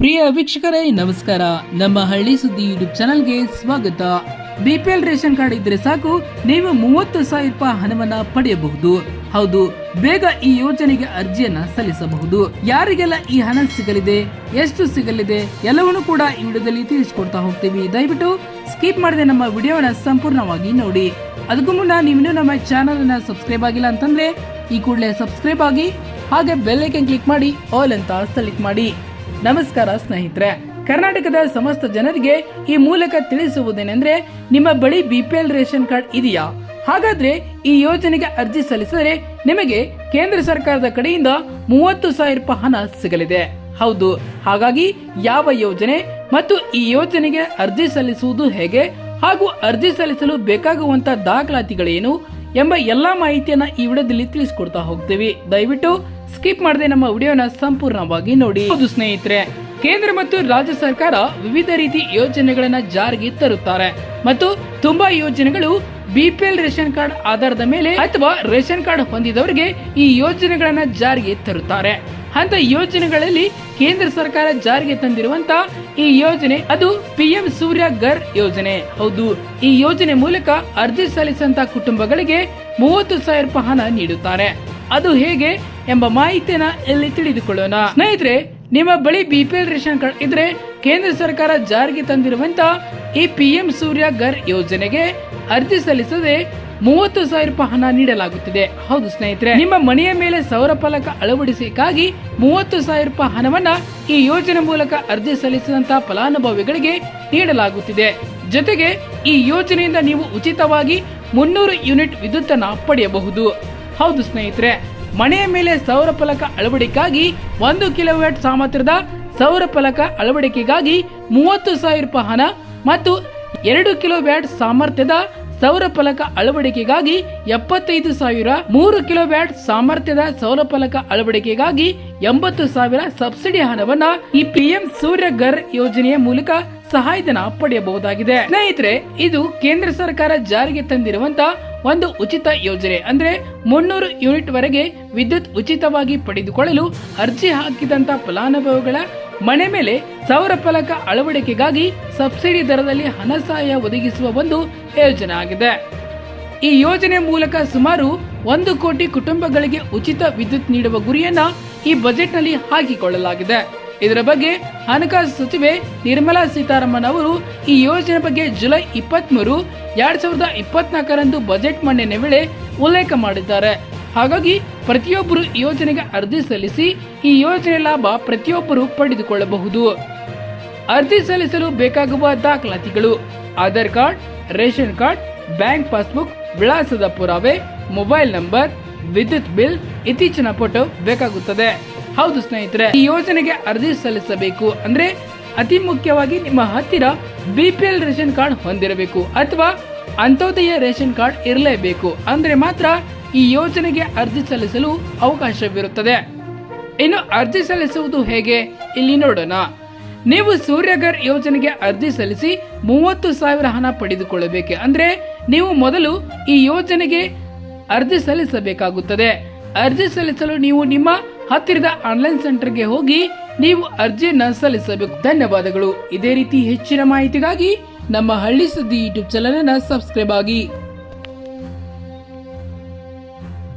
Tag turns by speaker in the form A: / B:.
A: ಪ್ರಿಯ ವೀಕ್ಷಕರೇ, ನಮಸ್ಕಾರ. ನಮ್ಮ ಹಳ್ಳಿ ಸುದ್ದಿ ಯೂಟ್ಯೂಬ್ ಚಾನಲ್ಗೆ ಸ್ವಾಗತ. ಬಿಪಿಎಲ್ ರೇಷನ್ ಕಾರ್ಡ್ ಇದ್ರೆ ಸಾಕು, ನೀವು ಮೂವತ್ತು ಸಾವಿರ ರೂಪಾಯಿ ಹಣವನ್ನ ಪಡೆಯಬಹುದು. ಹೌದು, ಬೇಗ ಈ ಯೋಜನೆಗೆ ಅರ್ಜಿಯನ್ನ ಸಲ್ಲಿಸಬಹುದು. ಯಾರಿಗೆಲ್ಲ ಈ ಹಣ ಸಿಗಲಿದೆ, ಎಷ್ಟು ಸಿಗಲಿದೆ, ಎಲ್ಲವನ್ನೂ ಕೂಡ ಈ ವಿಡಿಯೋದಲ್ಲಿ ತಿಳಿಸಿಕೊಡ್ತಾ ಹೋಗ್ತೀವಿ. ದಯವಿಟ್ಟು ಸ್ಕಿಪ್ ಮಾಡದೆ ನಮ್ಮ ವಿಡಿಯೋನ ಸಂಪೂರ್ಣವಾಗಿ ನೋಡಿ. ಅದಕ್ಕೂ ಮುನ್ನ ನೀವು ನಮ್ಮ ಚಾನಲ್ ಅನ್ನ ಸಬ್ಸ್ಕ್ರೈಬ್ ಆಗಿಲ್ಲ ಅಂತಂದ್ರೆ, ಈ ಕೂಡಲೇ ಸಬ್ಸ್ಕ್ರೈಬ್ ಆಗಿ, ಹಾಗೆ ಬೆಲ್ ಐಕನ್ ಕ್ಲಿಕ್ ಮಾಡಿ ಆಲ್ ಅಂತ ಸೆಲೆಕ್ಟ್ ಮಾಡಿ. ನಮಸ್ಕಾರ ಸ್ನೇಹಿತರೆ, ಕರ್ನಾಟಕದ ಸಮಸ್ತ ಜನರಿಗೆ ಈ ಮೂಲಕ ತಿಳಿಸುವುದೇನೆಂದ್ರೆ, ನಿಮ್ಮ ಬಳಿ ಬಿಪಿಎಲ್ ರೇಷನ್ ಕಾರ್ಡ್ ಇದೆಯಾ? ಹಾಗಾದ್ರೆ ಈ ಯೋಜನೆಗೆ ಅರ್ಜಿ ಸಲ್ಲಿಸಿದರೆ ನಿಮಗೆ ಕೇಂದ್ರ ಸರ್ಕಾರದ ಕಡೆಯಿಂದ ಮೂವತ್ತು ಸಾವಿರ ರೂಪಾಯಿ ಹಣ ಸಿಗಲಿದೆ. ಹೌದು, ಹಾಗಾಗಿ ಯಾವ ಯೋಜನೆ ಮತ್ತು ಈ ಯೋಜನೆಗೆ ಅರ್ಜಿ ಸಲ್ಲಿಸುವುದು ಹೇಗೆ ಹಾಗೂ ಅರ್ಜಿ ಸಲ್ಲಿಸಲು ಬೇಕಾಗುವಂತಹ ದಾಖಲಾತಿಗಳೇನು ಎಂಬ ಎಲ್ಲಾ ಮಾಹಿತಿಯನ್ನ ಈ ವಿಡಿಯೋದಲ್ಲಿ ತಿಳಿಸಿಕೊಡ್ತಾ ಹೋಗ್ತೀವಿ. ದಯವಿಟ್ಟು ಸ್ಕಿಪ್ ಮಾಡದೆ ನಮ್ಮ ವಿಡಿಯೋನ ಸಂಪೂರ್ಣವಾಗಿ ನೋಡಿ. ಹೌದು ಸ್ನೇಹಿತರೆ, ಕೇಂದ್ರ ಮತ್ತು ರಾಜ್ಯ ಸರ್ಕಾರ ವಿವಿಧ ರೀತಿ ಯೋಜನೆಗಳನ್ನ ಜಾರಿಗೆ ತರುತ್ತಾರೆ. ಮತ್ತು ತುಂಬಾ ಯೋಜನೆಗಳು ಬಿಪಿಎಲ್ ರೇಷನ್ ಕಾರ್ಡ್ ಆಧಾರದ ಮೇಲೆ ಅಥವಾ ರೇಷನ್ ಕಾರ್ಡ್ ಹೊಂದಿದವರಿಗೆ ಈ ಯೋಜನೆಗಳನ್ನ ಜಾರಿಗೆ ತರುತ್ತಾರೆ. ಅಂತ ಯೋಜನೆಗಳಲ್ಲಿ ಕೇಂದ್ರ ಸರ್ಕಾರ ಜಾರಿಗೆ ತಂದಿರುವಂತ ಈ ಯೋಜನೆ, ಅದು ಪಿಎಂ ಸೂರ್ಯ ಗರ್ ಯೋಜನೆ. ಹೌದು, ಈ ಯೋಜನೆ ಮೂಲಕ ಅರ್ಜಿ ಸಲ್ಲಿಸಂತ ಕುಟುಂಬಗಳಿಗೆ ಮೂವತ್ತು ಸಾವಿರ ರೂಪಾಯಿ ಹಣ ನೀಡುತ್ತಾರೆ. ಅದು ಹೇಗೆ? ಎಂಬ ಮಾಹಿತಿಯನ್ನ ಇಲ್ಲಿ ತಿಳಿದುಕೊಳ್ಳೋಣ. ಸ್ನೇಹಿತರೆ, ನಿಮ್ಮ ಬಳಿ ಬಿಪಿಎಲ್ ರೇಷನ್ ಕಾರ್ಡ್ ಇದ್ರೆ ಕೇಂದ್ರ ಸರ್ಕಾರ ಜಾರಿಗೆ ತಂದಿರುವಂತ ಈ ಪಿ ಸೂರ್ಯ ಘರ್ ಯೋಜನೆಗೆ ಅರ್ಜಿ ಸಲ್ಲಿಸದೆ ಮೂವತ್ತು ಸಾವಿರ ರೂಪಾಯಿ ಹಣ ನೀಡಲಾಗುತ್ತಿದೆ. ಹೌದು ಸ್ನೇಹಿತರೆ, ನಿಮ್ಮ ಮನೆಯ ಮೇಲೆ ಸೌರ ಫಲಕ ಅಳವಡಿಸಿಕಾಗಿ ಮೂವತ್ತು ಸಾವಿರ ರೂಪಾಯಿ ಹಣವನ್ನ ಈ ಯೋಜನೆ ಮೂಲಕ ಅರ್ಜಿ ಸಲ್ಲಿಸಿದಂತಹ ಫಲಾನುಭವಿಗಳಿಗೆ ನೀಡಲಾಗುತ್ತಿದೆ. ಜೊತೆಗೆ ಈ ಯೋಜನೆಯಿಂದ ನೀವು ಉಚಿತವಾಗಿ ಮುನ್ನೂರು ಯೂನಿಟ್ ವಿದ್ಯುತ್ ಅನ್ನ ಪಡೆಯಬಹುದು. ಹೌದು ಸ್ನೇಹಿತರೆ. ಮನೆಯ ಮೇಲೆ ಸೌರ ಫಲಕ ಅಳವಡಿಕೆಗಾಗಿ ಒಂದು ಕಿಲೋವ್ಯಾಟ್ ಸಾಮರ್ಥ್ಯದ ಸೌರ ಫಲಕ ಅಳವಡಿಕೆಗಾಗಿ ಮೂವತ್ತು ಸಾವಿರ ರೂಪಾಯಿ ಹಣ ಮತ್ತು ಎರಡು ಕಿಲೋ ವ್ಯಾಟ್ ಸಾಮರ್ಥ್ಯದ ಸೌರ ಫಲಕ ಅಳವಡಿಕೆಗಾಗಿ ಎಪ್ಪತ್ತೈದು ಸಾವಿರ, ಮೂರು ಕಿಲೋ ವ್ಯಾಟ್ ಸಾಮರ್ಥ್ಯದ ಸೌರ ಫಲಕ ಅಳವಡಿಕೆಗಾಗಿ ಎಂಬತ್ತು ಸಾವಿರ ಸಬ್ಸಿಡಿ ಹಣವನ್ನ ಈ ಪಿಎಂ ಸೂರ್ಯ ಘರ್ ಯೋಜನೆಯ ಮೂಲಕ ಸಹಾಯಧನ ಪಡೆಯಬಹುದಾಗಿದೆ. ಸ್ನೇಹಿತರೆ, ಇದು ಕೇಂದ್ರ ಸರ್ಕಾರ ಜಾರಿಗೆ ತಂದಿರುವಂತ ಒಂದು ಉಚಿತ ಯೋಜನೆ ಅಂದ್ರೆ ಮುನ್ನೂರು ಯೂನಿಟ್ ವರೆಗೆ ವಿದ್ಯುತ್ ಉಚಿತವಾಗಿ ಪಡೆದುಕೊಳ್ಳಲು ಅರ್ಜಿ ಹಾಕಿದಂತ ಫಲಾನುಭವಿಗಳ ಮನೆ ಮೇಲೆ ಸೌರ ಫಲಕ ಅಳವಡಿಕೆಗಾಗಿ ಸಬ್ಸಿಡಿ ದರದಲ್ಲಿ ಹಣ ಸಹಾಯ ಒದಗಿಸುವ ಒಂದು ಯೋಜನೆ ಆಗಿದೆ. ಈ ಯೋಜನೆ ಮೂಲಕ ಸುಮಾರು ಒಂದು ಕೋಟಿ ಕುಟುಂಬಗಳಿಗೆ ಉಚಿತ ವಿದ್ಯುತ್ ನೀಡುವ ಗುರಿಯನ್ನ ಈ ಬಜೆಟ್ನಲ್ಲಿ ಹಾಕಿಕೊಳ್ಳಲಾಗಿದೆ. ಇದರ ಬಗ್ಗೆ ಹಣಕಾಸು ಸಚಿವೆ ನಿರ್ಮಲಾ ಸೀತಾರಾಮನ್ ಅವರು ಈ ಯೋಜನೆ ಬಗ್ಗೆ ಜುಲೈ ಇಪ್ಪತ್ತ್ ಮೂರು ಎರಡ್ ಸಾವಿರದ ಇಪ್ಪತ್ನಾಲ್ಕರಂದು ಬಜೆಟ್ ಮಂಡನೆ ವೇಳೆ ಉಲ್ಲೇಖ ಮಾಡಿದ್ದಾರೆ. ಹಾಗಾಗಿ ಪ್ರತಿಯೊಬ್ಬರು ಯೋಜನೆಗೆ ಅರ್ಜಿ ಸಲ್ಲಿಸಿ ಈ ಯೋಜನೆ ಲಾಭ ಪ್ರತಿಯೊಬ್ಬರು ಪಡೆದುಕೊಳ್ಳಬಹುದು. ಅರ್ಜಿ ಸಲ್ಲಿಸಲು ಬೇಕಾಗುವ ದಾಖಲಾತಿಗಳು Aadhaar card, ration card, bank passbook, ವಿಳಾಸದ ಪುರಾವೆ, ಮೊಬೈಲ್ ನಂಬರ್, ವಿದ್ಯುತ್ ಬಿಲ್ ಇತ್ತೀಚಿನ ಫೋಟೋ ಬೇಕಾಗುತ್ತದೆ. ಹೌದು ಸ್ನೇಹಿತರೆ, ಈ ಯೋಜನೆಗೆ ಅರ್ಜಿ ಸಲ್ಲಿಸಬೇಕು ಅಂದ್ರೆ ಅತಿ ಮುಖ್ಯವಾಗಿ ನಿಮ್ಮ ಹತ್ತಿರ ಬಿಪಿಎಲ್ ರೇಷನ್ ಕಾರ್ಡ್ ಹೊಂದಿರಬೇಕು ಅಥವಾ ಅಂತ್ಯೋದಯ ರೇಷನ್ ಕಾರ್ಡ್ ಇರಲೇಬೇಕು ಅಂದ್ರೆ ಮಾತ್ರ ಈ ಯೋಜನೆಗೆ ಅರ್ಜಿ ಸಲ್ಲಿಸಲು ಅವಕಾಶವಿರುತ್ತದೆ. ಇನ್ನು ಅರ್ಜಿ ಸಲ್ಲಿಸುವುದು ಹೇಗೆ? ಇಲ್ಲಿ ನೋಡೋಣ. ನೀವು ಸೂರ್ಯಗರ್ ಯೋಜನೆಗೆ ಅರ್ಜಿ ಸಲ್ಲಿಸಿ ಮೂವತ್ತು ಸಾವಿರ ಹಣ ಪಡೆದುಕೊಳ್ಳಬೇಕು ಅಂದ್ರೆ ನೀವು ಮೊದಲು ಈ ಯೋಜನೆಗೆ ಅರ್ಜಿ ಸಲ್ಲಿಸಬೇಕಾಗುತ್ತದೆ. ಅರ್ಜಿ ಸಲ್ಲಿಸಲು ನೀವು ನಿಮ್ಮ ಹತ್ತಿರದ ಆನ್ಲೈನ್ ಸೆಂಟರ್ಗೆ ಹೋಗಿ ನೀವು ಅರ್ಜಿಯನ್ನು ಸಲ್ಲಿಸಬೇಕು. ಧನ್ಯವಾದಗಳು. ಇದೇ ರೀತಿ ಹೆಚ್ಚಿನ ಮಾಹಿತಿಗಾಗಿ ನಮ್ಮ ಹಳ್ಳಿ ಸುದ್ದಿ ಯೂಟ್ಯೂಬ್ ಚಾನಲ್ ಅನ್ನ ಸಬ್ಸ್ಕ್ರೈಬ್ ಆಗಿ.